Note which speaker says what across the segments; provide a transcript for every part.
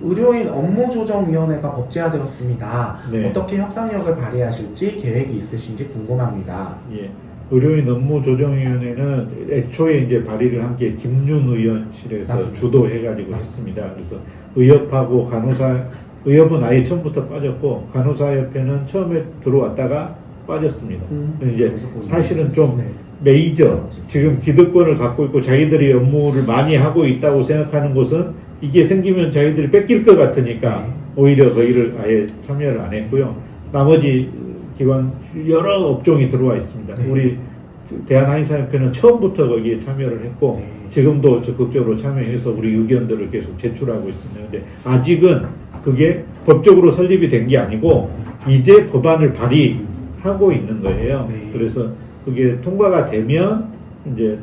Speaker 1: 의료인 업무조정위원회가 법제화되었습니다.
Speaker 2: 네.
Speaker 1: 어떻게 협상력을 발휘하실지 계획이 있으신지 궁금합니다.
Speaker 2: 예. 의료인 업무조정위원회는 애초에 이제 발의를 한 게 김윤 의원실에서
Speaker 1: 맞습니다.
Speaker 2: 주도해가지고 했습니다. 그래서 의협하고 간호사, 의협은 아예 처음부터 빠졌고 간호사협회는 처음에 들어왔다가 빠졌습니다. 이제 사실은 좀
Speaker 1: 네.
Speaker 2: 메이저 지금 기득권을 갖고 있고 자기들이 업무를 많이 하고 있다고 생각하는 곳은 이게 생기면 자기들이 뺏길 것 같으니까
Speaker 1: 네.
Speaker 2: 오히려 거기를 아예 참여를 안 했고요. 나머지 기관 여러 업종이 들어와 있습니다.
Speaker 1: 네.
Speaker 2: 우리 대한한의사협회는 처음부터 거기에 참여를 했고
Speaker 1: 네.
Speaker 2: 지금도 적극적으로 참여해서 우리 의견들을 계속 제출하고 있습니다. 근데 아직은 그게 법적으로 설립이 된 게 아니고 이제 법안을 발의하고 있는 거예요.
Speaker 1: 네.
Speaker 2: 그래서 그게 통과가 되면 이제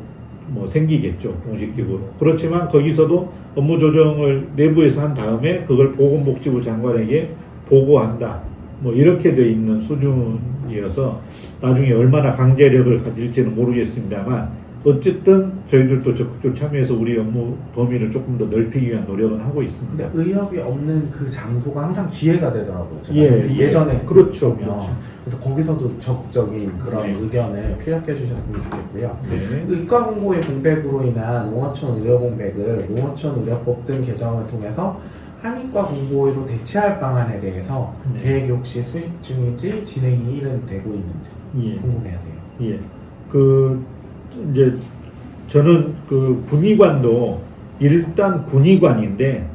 Speaker 2: 뭐 생기겠죠 공식기구로 그렇지만 거기서도 업무 조정을 내부에서 한 다음에 그걸 보건복지부 장관에게 보고한다. 뭐 이렇게 돼 있는 수준이어서 나중에 얼마나 강제력을 가질지는 모르겠습니다만 어쨌든 저희들도 적극적으로 참여해서 우리 업무 범위를 조금 더 넓히기 위한 노력은 하고 있습니다.
Speaker 1: 근데 의협이 없는 그 장소가 항상 기회가 되더라고요. 제가
Speaker 2: 예, 예.
Speaker 1: 예전에
Speaker 2: 그렇죠,
Speaker 1: 보면.
Speaker 2: 그렇죠.
Speaker 1: 그래서 거기서도 적극적인 그런
Speaker 2: 네.
Speaker 1: 의견을 피력해 주셨으면 좋겠고요.
Speaker 2: 네.
Speaker 1: 의과 공고의 공백으로 인한 농어촌 의료 공백을 농어촌 의료법 등 개정을 통해서 한의과 공고의로 대체할 방안에 대해서
Speaker 2: 네.
Speaker 1: 계획이 혹시 수립 중인지 진행이 일은 되고 있는지
Speaker 2: 예.
Speaker 1: 궁금해하세요.
Speaker 2: 예. 그 이제 저는 그 군의관도 일단 군의관인데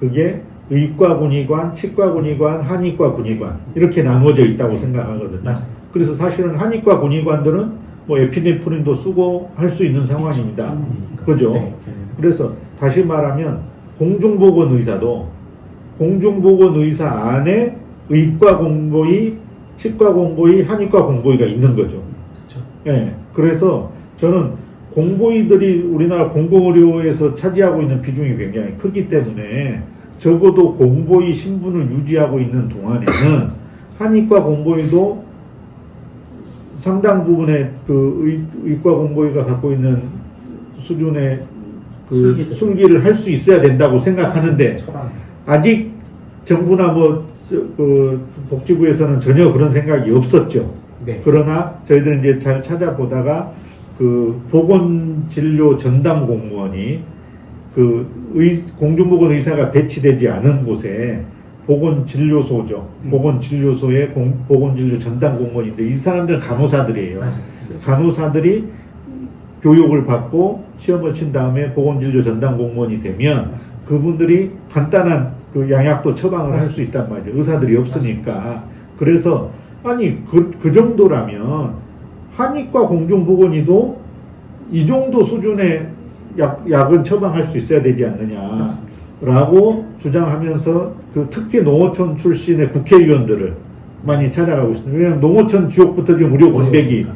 Speaker 2: 그게 의과 군의관, 치과 군의관, 한의과 군의관 이렇게 나누어져 있다고 생각하거든요.
Speaker 1: 맞아요.
Speaker 2: 그래서 사실은 한의과 군의관들은 뭐 에피네프린도 쓰고 할 수 있는 상황입니다.
Speaker 1: 전문이니까.
Speaker 2: 그죠?
Speaker 1: 네.
Speaker 2: 그래서 다시 말하면 공중보건 의사도 공중보건 의사 안에 의과 공보의, 치과 공보의, 한의과 공보의가 있는 거죠.
Speaker 1: 그렇죠.
Speaker 2: 예. 그래서 저는 공보의들이 우리나라 공공의료에서 차지하고 있는 비중이 굉장히 크기 때문에 적어도 공보의 신분을 유지하고 있는 동안에는 한의과 공보의도 상당 부분의 그 의, 의과 공보의가 갖고 있는 수준의 그. 술기를 할 수 있어야 된다고 생각하는데. 아직 정부나 뭐 그 복지부에서는 전혀 그런 생각이 없었죠.
Speaker 1: 네.
Speaker 2: 그러나 저희들은 이제 잘 찾아보다가 그 보건진료 전담 공무원이 그 의, 공중보건 의사가 배치되지 않은 곳에 보건진료소죠.
Speaker 1: 음.
Speaker 2: 보건진료소에 공, 보건진료 전담 공무원인데 이 사람들은 간호사들이에요.
Speaker 1: 맞아요.
Speaker 2: 간호사들이 교육을 받고 시험을 친 다음에 보건진료 전담 공무원이 되면 그분들이 간단한 그 양약도 처방을 할 수 있단 말이에요. 의사들이 없으니까. 그래서 아니 그, 그 정도라면 한의과 공중보건의도 이 정도 수준의 약, 약은 처방할 수 있어야 되지 않느냐라고 주장하면서 그 특히 농어촌 출신의 국회의원들을 많이 찾아가고 있습니다. 왜냐하면 농어촌 지역부터 지금 무료 공백이.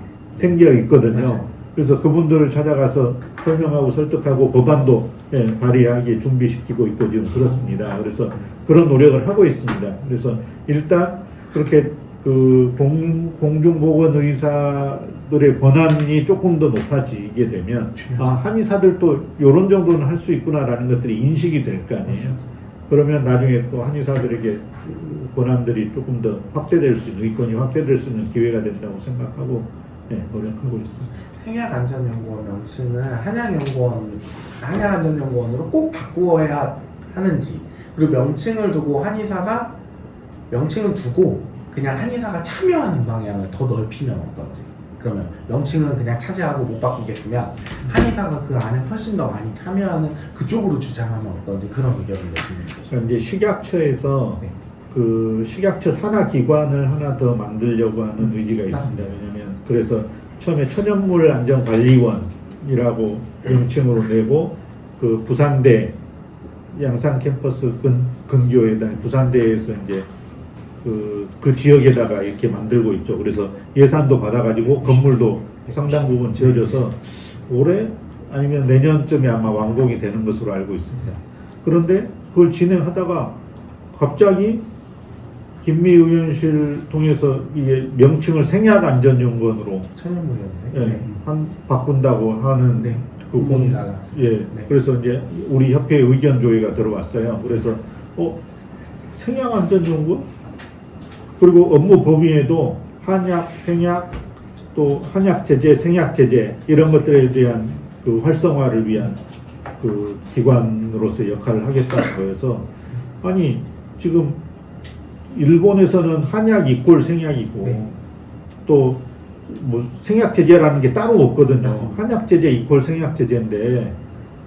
Speaker 2: 생겨 있거든요.
Speaker 1: 맞아요.
Speaker 2: 그래서 그분들을 찾아가서 설명하고 설득하고 법안도 예, 발의하기 준비시키고 있고 지금 그렇습니다. 그래서 그런 노력을 하고 있습니다. 그래서 일단 그렇게 그 공, 공중보건 의사 들의 권한이 조금 더 높아지게 되면
Speaker 1: 중요하죠.
Speaker 2: 아 한의사들도 이런 정도는 할 수 있구나라는 것들이 인식이 될 거 아니에요. 그러면 나중에 또 한의사들에게 그 권한들이 조금 더 확대될 수 있는 의권이 확대될 수 있는 기회가 된다고 생각하고 예, 노력하고 있습니다.
Speaker 1: 생약안전연구원 명칭을 한양연구원, 한양안전연구원으로 꼭 바꾸어야 하는지 그리고 명칭을 두고 한의사가 명칭을 두고 그냥 한의사가 참여하는 방향을 더 넓히면 어떤지 그러면 명칭은 그냥 차지하고 못 바꾸겠으면 한의사가 그 안에 훨씬 더 많이 참여하는 그쪽으로 주장하면 어떤지 그런 의견을 내시는 거죠.
Speaker 2: 이제 식약처에서
Speaker 1: 네.
Speaker 2: 그 식약처 산하 기관을 하나 더 만들려고 하는 의지가 있습니다.
Speaker 1: 맞습니다.
Speaker 2: 왜냐하면 그래서 처음에 천연물 안전관리원이라고 명칭으로 내고 그 부산대 양산 캠퍼스 근, 근교에다 부산대에서 이제 그, 그 지역에다가 이렇게 만들고 있죠. 그래서 예산도 받아가지고 건물도 상당 부분 지어져서 올해 아니면 내년쯤에 아마 완공이 되는 것으로 알고 있습니다. 그런데 그걸 진행하다가 갑자기 김미 의원실 통해서 이게 명칭을 생약안전연구원으로
Speaker 1: 천연물이었네.
Speaker 2: 예, 한 바꾼다고 하는
Speaker 1: 네.
Speaker 2: 그 공-
Speaker 1: 나갔어요.
Speaker 2: 예,
Speaker 1: 네.
Speaker 2: 그래서 이제 우리 협회 의견 조회가 들어왔어요. 그래서 어, 생약안전연구원 그리고 업무 범위에도 한약, 생약, 또 한약 제재, 생약 제재 이런 것들에 대한 그 활성화를 위한 그 기관으로서 역할을 하겠다는 거여서 아니 지금 일본에서는 한약 이꼴 생약이고
Speaker 1: 네.
Speaker 2: 또뭐 생약 제재라는 게 따로 없거든요.
Speaker 1: 맞습니다.
Speaker 2: 한약 제재 이꼴 생약 제재인데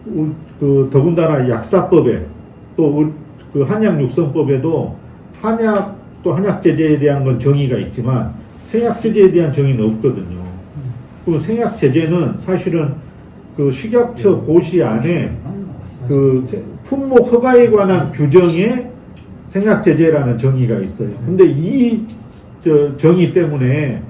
Speaker 2: 우- 그 더군다나 약사법에 또 그 한약 육성법에도 한약 또 한약 제재에 대한 건 정의가 있지만 생약 제재에 대한 정의는 없거든요. 그 생약 제재는 사실은 그 식약처 고시 안에 그 세- 품목 허가에 관한 규정에 생약 제재라는 정의가 있어요. 근데 이 저, 정의 때문에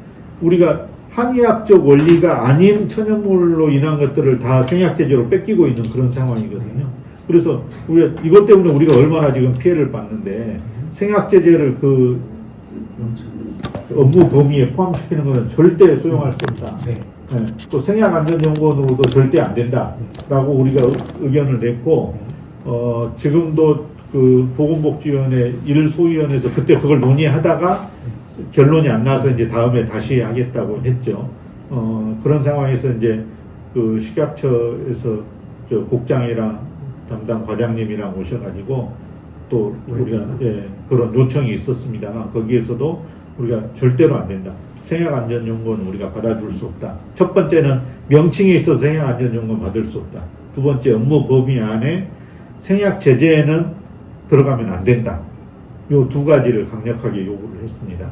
Speaker 2: 우리가 한의학적 원리가 아닌 천연물로 인한 것들을 다 생약 제재로 뺏기고 있는 그런 상황이거든요. 그래서 우리가 이것 때문에 우리가 얼마나 지금 피해를 받는데 생약 제재를 그. 업무 범위에 포함시키는 것은 절대 수용할 수 없다.
Speaker 1: 네.
Speaker 2: 네, 또 생약안전연구원으로도 절대 안 된다라고 우리가 의- 의견을 냈고 어, 지금도 그 보건복지위원회 일소위원회에서 그때 그걸 논의하다가 결론이 안 나서 이제 다음에 다시 하겠다고 했죠. 어, 그런 상황에서 이제 그 식약처에서 저 국장이랑 담당 과장님이랑 오셔가지고 또 우리가 예, 그런 요청이 있었습니다만 거기에서도 우리가 절대로 안 된다. 생약안전연구원 우리가 받아줄 수 없다. 첫 번째는 명칭에 있어서 생약안전연구원 받을 수 없다. 두 번째 업무 범위 안에 생약 제재에는 들어가면 안 된다. 요 두 가지를 강력하게 요구를 했습니다.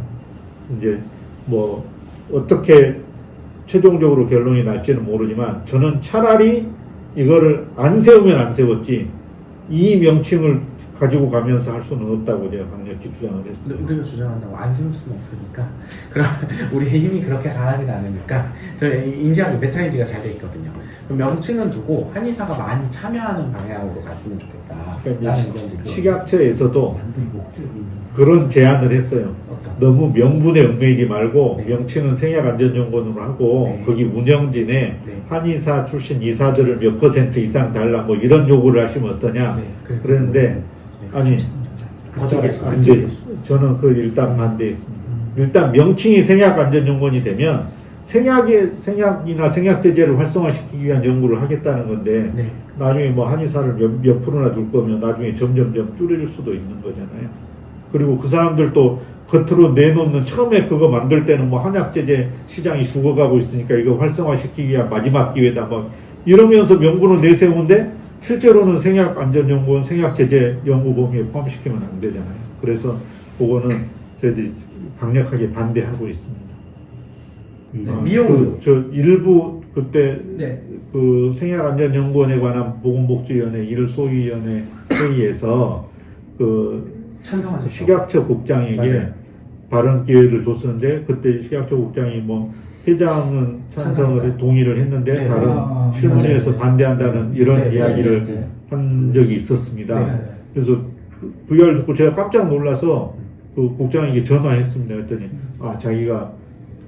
Speaker 2: 이제 뭐 어떻게 최종적으로 결론이 날지는 모르지만 저는 차라리 이거를 안 세우면 안 세웠지 이 명칭을 가지고 가면서 할 수는 없다고 제가 강력히 주장을 했습니다.
Speaker 1: 우리가 주장한다고 안 세울 수는 없으니까 그럼 우리의 힘이 그렇게 강하진 않으니까 인지하기 메타인지가 잘 돼 있거든요. 그럼 명칭은 두고 한의사가 많이 참여하는 방향으로 갔으면 좋겠다.
Speaker 2: 그러니까. 식약처에서도 그런 제안을 했어요.
Speaker 1: 어떤
Speaker 2: 너무 명분에 얽매이지 말고
Speaker 1: 네.
Speaker 2: 명칭은 생약안전연구원으로 하고
Speaker 1: 네.
Speaker 2: 거기 운영진에
Speaker 1: 네.
Speaker 2: 한의사 출신 이사들을 몇 퍼센트 이상 달라 뭐 이런 요구를 하시면 어떠냐
Speaker 1: 네,
Speaker 2: 그랬는데
Speaker 1: 네.
Speaker 2: 아니
Speaker 1: 거절했어요.
Speaker 2: 안 돼. 저는 그 일단 반대했습니다. 일단 명칭이 생약안전연구원이 되면 생약의 생약이나 생약 제재를 활성화시키기 위한 연구를 하겠다는 건데
Speaker 1: 네.
Speaker 2: 나중에 뭐 한의사를 몇, 몇 프로나 줄 거면 나중에 점점점 줄여줄 수도 있는 거잖아요. 그리고 그 사람들도 겉으로 내놓는 처음에 그거 만들 때는 뭐 한약 제재 시장이 죽어가고 있으니까 이거 활성화시키기 위한 마지막 기회다 뭐 이러면서 명분을 내세우는데 실제로는 생약안전연구원 생약제재 연구 범위에 포함시키면 안 되잖아요. 그래서 그거는 저희들이 강력하게 반대하고 있습니다.
Speaker 1: 네,
Speaker 2: 어,
Speaker 1: 미용
Speaker 2: 그, 저 일부 그때
Speaker 1: 네.
Speaker 2: 그 생약안전연구원에 관한 보건복지위원회 일소위원회 회의에서 그
Speaker 1: 찬성하셨죠.
Speaker 2: 식약처 국장에게
Speaker 1: 맞아요.
Speaker 2: 발언 기회를 줬었는데 그때 식약처 국장이 뭐 회장은 찬성을. 동의를 했는데
Speaker 1: 네,
Speaker 2: 다른
Speaker 3: 아,
Speaker 2: 실무진에서
Speaker 1: 네.
Speaker 2: 반대한다는 이런
Speaker 1: 네, 네,
Speaker 2: 이야기를
Speaker 3: 네.
Speaker 2: 한 적이 있었습니다.
Speaker 1: 네.
Speaker 2: 그래서 VR을 듣고 제가 깜짝 놀라서 그 국장에게 전화했습니다. 그랬더니 아 자기가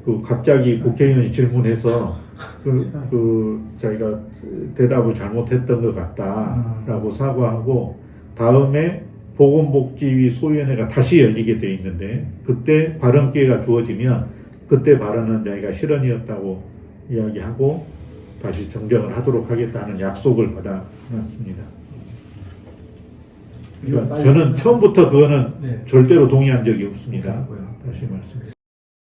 Speaker 2: 그 갑자기 국회의원이 질문해서 그, 그 자기가 대답을 잘못했던 것 같다라고 사과하고 다음에 보건복지위 소위원회가 다시 열리게 돼 있는데 그때 발언 기회가 주어지면 그때 발언은 자기가 실언이었다고 이야기하고 다시 정정을 하도록 하겠다는 약속을 받아놨습니다. 그러니까 저는 처음부터 그거는
Speaker 3: 네.
Speaker 2: 절대로 동의한 적이 없습니다. 다시 말씀드립니다.